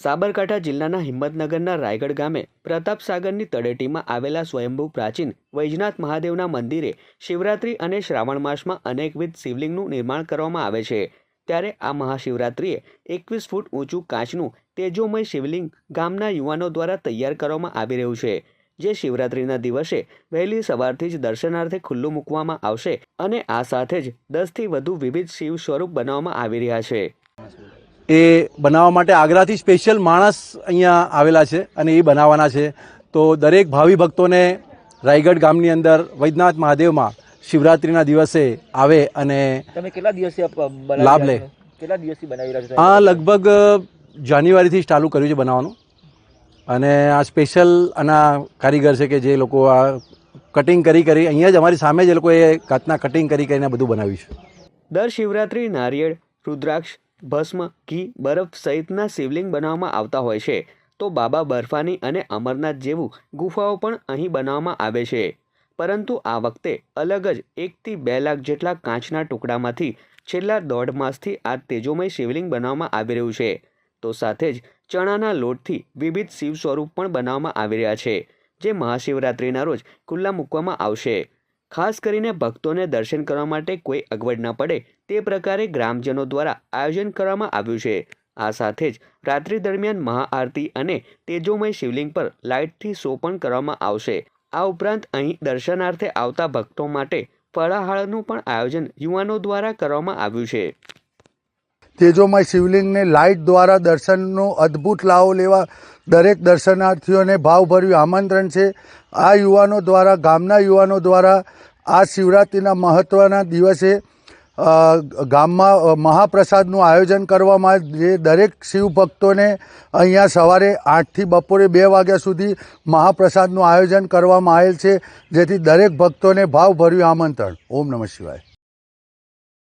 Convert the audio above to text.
સાબરકાંઠા જિલ્લાના હિંમતનગરના રાયગઢ ગામે પ્રતાપ સાગરની તળેટીમાં આવેલા સ્વયંભૂ પ્રાચીન વૈજનાથ મહાદેવના મંદિરે શિવરાત્રી અને શ્રાવણ માસમાં અનેકવિધ શિવલિંગનું નિર્માણ કરવામાં આવે છે. ત્યારે આ મહાશિવરાત્રિએ એકવીસ ફૂટ ઊંચું કાચનું તેજોમય શિવલિંગ ગામના યુવાનો દ્વારા તૈયાર કરવામાં આવી રહ્યું છે. જે શિવરાત્રિના દિવસે વહેલી સવારથી જ દર્શનાર્થે ખુલ્લું મૂકવામાં આવશે અને આ સાથે જ દસથી વધુ વિવિધ શિવ સ્વરૂપ બનાવવામાં આવી રહ્યા છે. એ બનાવવા માટે આગ્રાથી સ્પેશિયલ માણસ અહીંયા આવેલા છે અને એ બનાવવાના છે. તો દરેક ભાવિ ભક્તોને રાયગઢ ગામની અંદર વૈદ્યનાથ મહાદેવમાં શિવરાત્રિના દિવસે આવે અને તમે કેટલા દિવસથી લાભ લે. કેટલા દિવસથી બનાવી રહ્યા છો આ લગભગ જાન્યુઆરીથી ચાલુ કર્યું છે બનાવવાનું. અને આ સ્પેશિયલ આના કારીગર છે કે જે લોકો આ કટિંગ કરી કરી અહીંયા જ અમારી સામે જ એ લોકોએ કાચના કટિંગ કરી કરીને બધું બનાવ્યું છે. દર શિવરાત્રિ નારિયેળ રુદ્રાક્ષ ભસ્મ ઘી બરફ સહિતના શિવલિંગ બનાવવામાં આવતા હોય છે. તો બાબા બર્ફાની અને અમરનાથ જેવું ગુફાઓ પણ અહીં બનાવવામાં આવે છે. પરંતુ આ વખતે અલગ જ એકથી બે લાખ જેટલા કાચના ટુકડામાંથી છેલ્લા દોઢ માસથી આ તેજોમય શિવલિંગ બનાવવામાં આવી રહ્યું છે. તો સાથે જ ચણાના લોટથી વિવિધ શિવ સ્વરૂપ પણ બનાવવામાં આવી રહ્યા છે, જે મહાશિવરાત્રિના રોજ ખુલ્લા મૂકવામાં આવશે. ખાસ કરીને ભક્તોને દર્શન કરવા માટે કોઈ અગવડ ન પડે તે પ્રકારે ગ્રામજનો દ્વારા આયોજન કરવામાં આવ્યું છે. આ સાથે જ રાત્રિ દરમિયાન મહાઆરતી અને તેજોમય શિવલિંગ પર લાઇટથી શો પણ કરવામાં આવશે. આ ઉપરાંત અહીં દર્શનાર્થે આવતા ભક્તો માટે ફળાહાળનું પણ આયોજન યુવાનો દ્વારા કરવામાં આવ્યું છે. તેજોમય શિવલિંગને લાઇટ દ્વારા દર્શનનો અદ્ભુત લાવો લેવા દરેક દર્શનાર્થીઓને ભાવભર્યું આમંત્રણ છે. આ યુવાનો દ્વારા, ગામના યુવાનો દ્વારા આ શિવરાત્રિના મહત્ત્વના દિવસે ગામમાં મહાપ્રસાદનું આયોજન કરવામાં જે દરેક શિવ ભક્તોને અહીંયા સવારે આઠથી બપોરે બે વાગ્યા સુધી મહાપ્રસાદનું આયોજન કરવામાં આવેલ છે. જેથી દરેક ભક્તોને ભાવભર્યું આમંત્રણ. ઓમ નમઃ શિવાય.